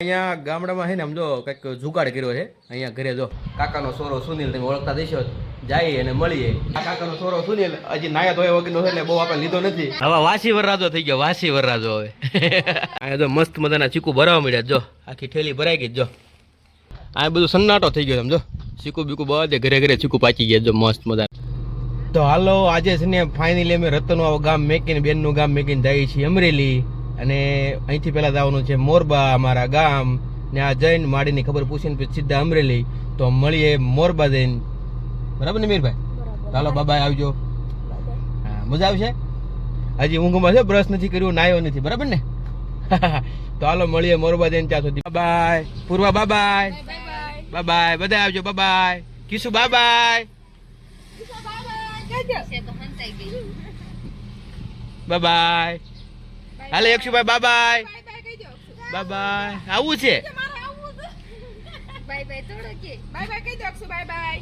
અહીંયા ગામડામાં છે ને આમ જો કંઈક જુગાડ કર્યો છે. અહીંયા ઘરે જો કાકાનો સોરો સુનિલ તમે ઓળખતા દેશો જઈએ અને મળીએ. કાકાનો સોરો સુનિલ હજી નાયા ધોયા વગરનો છે એટલે બહુ આપણે લીધો નથી. હવે વાસી વરરાજો થઈ ગયો વાસી વરરાજો હવે. અહીંયા જો મસ્ત મજાના ચીકુ ભરાવા મળ્યા જો. આખી ઠેલી ભરાઈ ગઈ જો. આ બધું સન્નાટો થઈ ગયો સમજો ચીકુ બીકુ બધે ઘરે ઘરે ચીકુ પાકી ગયા જો મસ્ત મજા તો હાલો આજે છે ને ફાઇનલી અમે રતનવાવ ગામ મેકીને બેનનું ગામ મેકીને જઈએ છીએ અમરેલી. અને અહીંથી પહેલાં જવાનું છે મોરબા અમારા ગામ. ને આ જઈને માડીની ખબર પૂછીને પછી સીધા અમરેલી. તો મળીએ મોરબા જઈને બરાબર ને મીરભાઈ? ચાલો બાબા આવજો. હા મજા આવશે? હજી ઊંઘમાં છે બ્રશ નથી કર્યું નાયો નથી. બરાબર ને? તો હાલો મળીએ મોરબા જઈને ત્યાં સુધી. બાય પૂર્વા બાય બાય બધા આવજો બાય કિશુ બાય બાય હાલે યક્ષુભાઈ બાય બાય બાય આવું છે? બાય બાય થોડો કે. બાય બાય કહી દો બાય બાય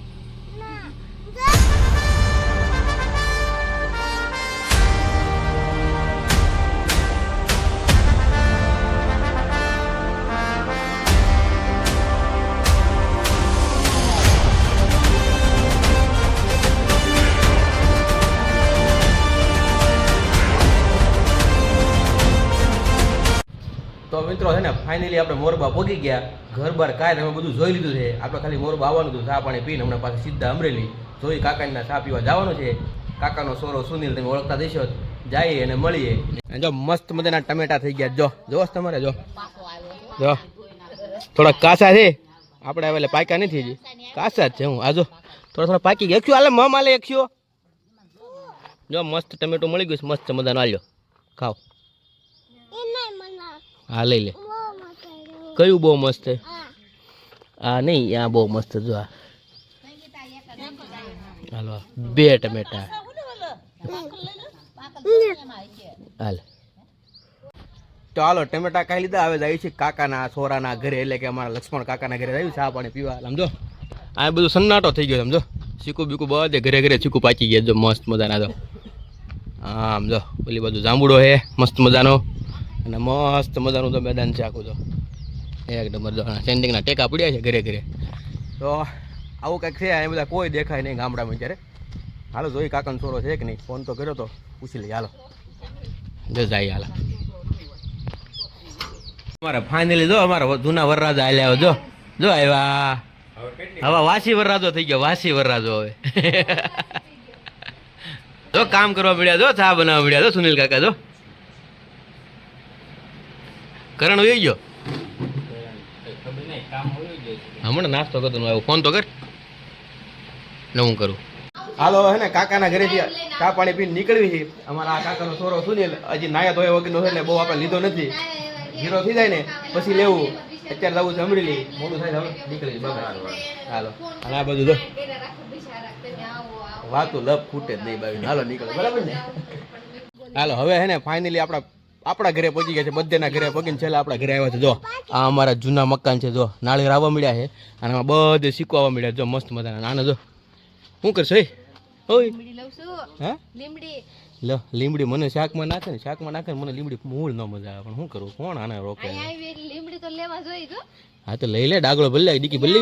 મિત્રો છે ને ફાઇનલી આપણે મોરબા પહોંચી ગયા. ઘર બાર કાંઈ તમે બધું જોઈ લીધું છે. આપણે ખાલી મોરબા આવવાનું હતું, ચા પાણી પીને હમણાં પાસે સીધા અમરેલી. જોઈ કાકાના ચા પીવા જવાનું છે. કાકાનો સોરો સુનિલ તમે ઓળખતા દેશો જઈએ અને મળીએ. જો મસ્ત મજાના ટમેટા થઈ ગયા. જો જોશ તમારે? જો. જો. થોડા કાસા છે. આપણે હવે પાક્યા નથી હજી. કાસા જ છે હું. આજો થોડા થોડા પાકી ગયા. એકશું હાલે મમ હાલે એકશું જો, મસ્ત ટમેટો મળી ગયું મસ્ત મજાનો હાલ્યો ખાઓ. હા લઈ લે. કયું બહુ મસ્ત છે? આ નહીં આ બહુ મસ્ત જો આ. હાલો બે ટમેટા. હાલ. તો હાલો ટમેટા ખાઈ લીધા. હવે જાય છે કાકાના છોરાના ઘરે એટલે કે અમારા લક્ષ્મણ કાકાના ઘરે આવ્યું ચા પાણી પીવા. સમજો આ બધું સન્નાટો થઈ ગયો સમજો ચીકુ બીકુ બધે ઘરે ઘરે ચીકુ પાચી ગયા જો મસ્ત મજાના તો હા સમજો પેલી બાજુ જાંબુડો હે મસ્ત મજાનો. અને મસ્ત મજાનું તો મેદાન છે આખું તો. એક સેન્ડિંગના ટેકા પડ્યા છે ઘરે ઘરે. તો આવું કંઈક છે એ બધા કોઈ દેખાય નહીં ગામડામાં અત્યારે. હાલો, જોઈ કાકાનો છોરો છે કે નહીં? ફોન તો કર્યો તો પૂછી લઈએ. હાલો. જાય હાલો. અમારે ફાઇનલી જો, અમારા જૂના વરરાજા આલ્યા જો જો આવ્યા. હવે વાસી વરરાજો થઈ ગયો, વાસી વરરાજો હવે. જો કામ કરવા મળ્યા, જો ચા બનાવવા મળ્યા, જો સુનિલ કાકા, જો. કરણ વહી ગયો? હમણાં નાસ્તો કરતો આવ્યો. ફોન તો કર. ને હું કરું. હાલો હે ને કાકાના ઘરેથી ચા પાણી પીને નીકળવી છે. અમારા આ કાકાનો છોરો સુનિલ હજી નાયા ધોયા વગરનો છે એટલે બહુ આપણે લીધો નથી. હીરો થઈ જાય ને પછી લેવું. અત્યારે લાવું છે અમરેલી. મોડું થાય હવે નીકળી હાલો. અને આ બધું તો વાતું લપ ખૂટે જ નહીં બાવી હાલો નીકળે. બરાબર ને? હાલો હવે હે ને ફાઇનલી આપણા આપણા ઘરે પહોંચી ગયા છે બધેના ઘરે પગીને છેલ્લા આપણા ઘરે આવ્યા છે. જો આ અમારા જૂના મકાન છે જો નાળિયેર આવવા મળ્યા છે અને આમાં બધે શીખવા આવવા મળ્યા જો મસ્ત મજાના. નાના જો શું કરશો એ લીમડી લો લીમડી મને શાકમાં નાખે ને શાકમાં નાખે મને લીમડી મૂળ ન મજા આવે. પણ શું કરું? કોણ આને રોકે? હા તો લઈ લે ડાગળો ભલે ડીકી ભલે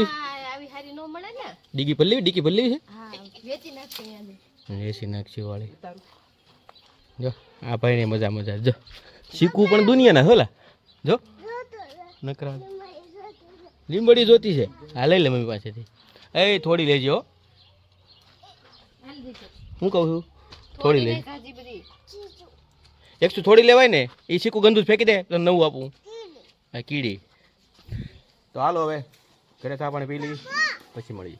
ડીકી ભલે ડીકી ભલે વેચી છે એસી નાખશી વાળી. જો, આ ભાઈને મજા મજા જો. શીખવું પણ દુનિયાના હોલા જો. નકરા. લીંબડી જોતી છે. હા, લઈ લે મમ્મી પાસેથી. એ, થોડી લેજો, હો. હું કહું છું? થોડી બધી એકસો થોડી લેવાય ને? એ શીખું ગંદુ ફેંકી દે, તો નવું આપું. આ કીડી. તો હાલો હવે, ઘરે ચા પાણી પી લઈ પછી મળીએ.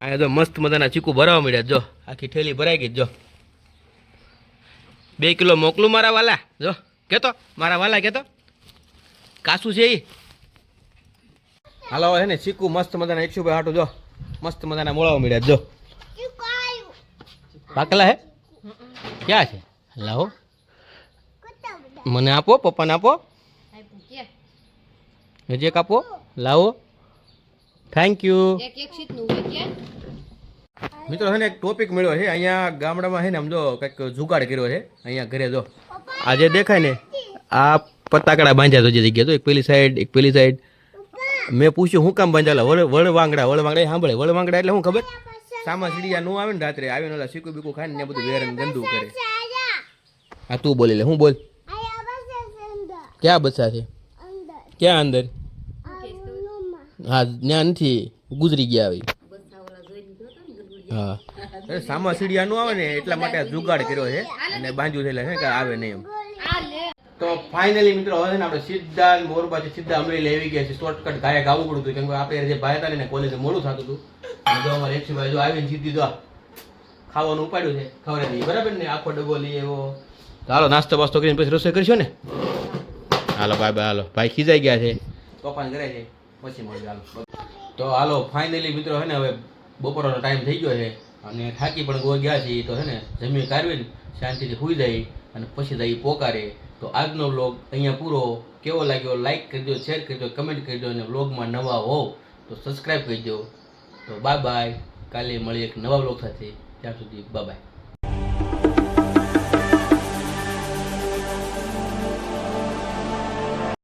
અહીંયા જો મસ્ત મજાના ચીકુ ભરાવા મળ્યા જો. આખી ઠેલી ભરાઈ ગઈ, જો. બે કિલો મોકલું મારા વાલા. જો, કેતો? મારા વાલા કેતો? કાસું છે એ હાલો હે ને ચીકુ મસ્ત મજાના એકસો ભાઈ હાટું જો. મસ્ત મજાના મોળાવા મળ્યા જો. પાકલા હે? ક્યાં છે? લાવો. મને આપો, પપ્પાને આપો. હજી એક આપો. લાવો. થેન્ક યુ મિત્રો છે ને એક ટોપિક મળ્યો છે. અહીંયા ગામડામાં છે ને આમ જો કંઈક જુગાડ કર્યો છે. અહીંયા ઘરે જો. આ જે દેખાય ને આ પતાકડા બાંધ્યા તો જે જગ્યા તો એક પેલી સાઈડ એક પેલી સાઈડ મેં પૂછ્યું હું કામ બાંધેલા વળ વળ વાંગડા વળ વાંગડા સાંભળે. વળ વાંગડા એટલે શું ખબર? સામા સીડિયા નું આવે ને રાત્રે આવીને ઓલા શીકું બીકું ખાય ને બધું વેરણ ગંદુ કરે. હા તું બોલી લે હું બોલ? ક્યાં બચ્ચા છે? ક્યાં અંદર? હા ત્યાં નથી. ગુજરી ગયા આવી હા. સામા સીડિયા નું આવે ને, એટલા માટે જુગાડ કર્યો છે. અને બાંધ્યું એટલે છે કે આવે નહીં એમ. તો ફાઇનલી મિત્રો, હવે ને આપણે સીધા મોરબાથી સીધા અમરેલી આવી ગયા છે શોર્ટકટ ગાયક આવવું પડતું કેમ કે આપણે જે ભાઈ હતા ને કોલેજ મોડું થતું હતું. જો અમારે એક ભાઈ જો આવીને સીધી જો ખાવાનું ઉપાડ્યું છે ખબર નહીં બરાબર ને? આખો ડબ્બો લઈએ એવો તો હાલો, નાસ્તો બાસ્તો કરીને પછી રસોઈ કરશો ને? હાલો બાય બાય હાલો. ભાઈ ખીજાઈ ગયા છે. તોફાન કરાય છે. પછી મળીએ, હાલો. તો હાલો ફાઇનલી મિત્રો, હે ને, હવે બપોરનો ટાઈમ થઈ ગયો છે અને થાકી પણ ગો ગયા છે, તો છે ને જમી કાઢવીને શાંતિથી સુઈ જાય અને પછી જઈ પોકારે. તો આજનો વ્લોગ અહીંયા પૂરો. કેવો લાગ્યો લાઇક કરજો શેર કરજો કમેન્ટ કરજો અને વ્લોગમાં નવા હોવ તો સબસ્ક્રાઈબ કરજો. તો બાય બાય કાલે મળીએ એક નવા વ્લોગ સાથે. ત્યાં સુધી બાય બાય